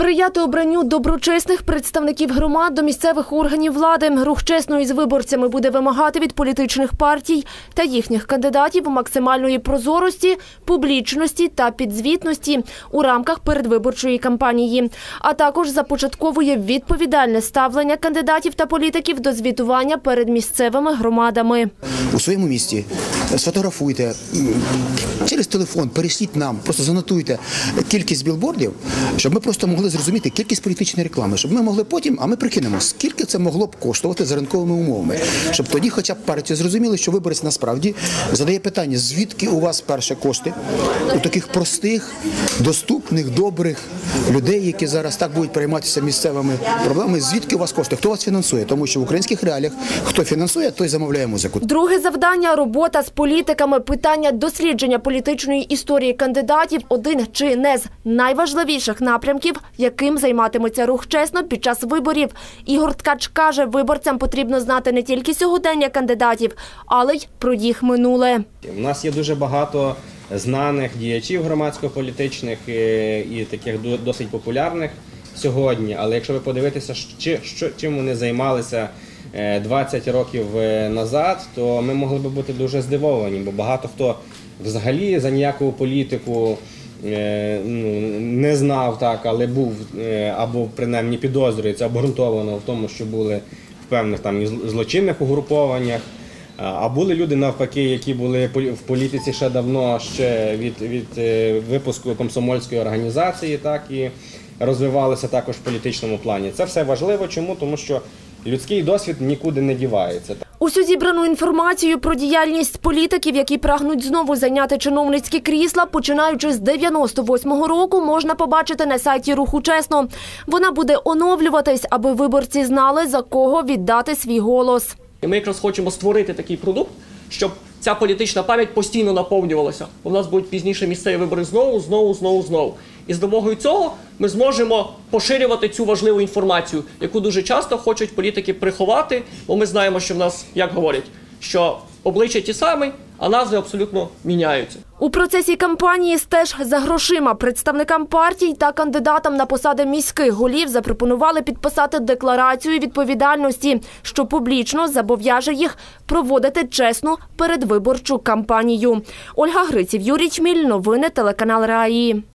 Сприяти обранню доброчесних представників громад до місцевих органів влади. Рух чесно із виборцями буде вимагати від політичних партій та їхніх кандидатів максимальної прозорості, публічності та підзвітності у рамках передвиборчої кампанії, а також започатковує відповідальне ставлення кандидатів та політиків до звітування перед місцевими громадами. у своєму місті, сфотографуйте через телефон, перешліть нам, просто занотуйте кількість білбордів, щоб ми просто могли зрозуміти кількість політичної реклами, щоб ми могли потім, а ми прикинемо, скільки це могло б коштувати за ринковими умовами, щоб тоді, хоча б партії зрозуміли, що виборець насправді задає питання, звідки у вас перше кошти у таких простих, доступних, добрих людей, які зараз так будуть перейматися місцевими проблемами. Звідки у вас кошти? Хто вас фінансує? Тому що в українських реаліях хто фінансує, той замовляє музику. Друге завдання робота з політиками. Питання дослідження політичної історії кандидатів один чи не з найважливіших напрямків, яким займатиметься рух чесно під час виборів. Ігор Ткач каже, виборцям потрібно знати не тільки сьогодення кандидатів, але й про їх минуле. У нас є дуже багато знаних діячів громадсько-політичних е, і таких до- досить популярних сьогодні. Але якщо ви подивитеся, що, чим вони займалися е, 20 років е, назад, то ми могли би бути дуже здивовані, бо багато хто взагалі за ніяку політику е, не знав так, але був е, або принаймні підозрюється обґрунтовано в тому, що були в певних там злочинних угрупованнях. А були люди навпаки, які були в політиці ще давно, ще від, від е, випуску комсомольської організації, так і розвивалися також в політичному плані. Це все важливо. Чому? Тому що людський досвід нікуди не дівається. Усю зібрану інформацію про діяльність політиків, які прагнуть знову зайняти чиновницькі крісла, починаючи з 98-го року, можна побачити на сайті Руху Чесно. Вона буде оновлюватись, аби виборці знали, за кого віддати свій голос. Ми якраз хочемо створити такий продукт, щоб ця політична пам'ять постійно наповнювалася. У нас будуть пізніше місцеві вибори знову, знову, знову, знову. І з допомогою цього ми зможемо поширювати цю важливу інформацію, яку дуже часто хочуть політики приховати, бо ми знаємо, що в нас, як говорять, що обличчя ті самі, а назви абсолютно міняються. У процесі кампанії стеж за грошима представникам партій та кандидатам на посади міських голів запропонували підписати декларацію відповідальності, що публічно зобов'яже їх проводити чесну передвиборчу кампанію. Ольга Гриців, Юрій Чміль, новини телеканал Раї.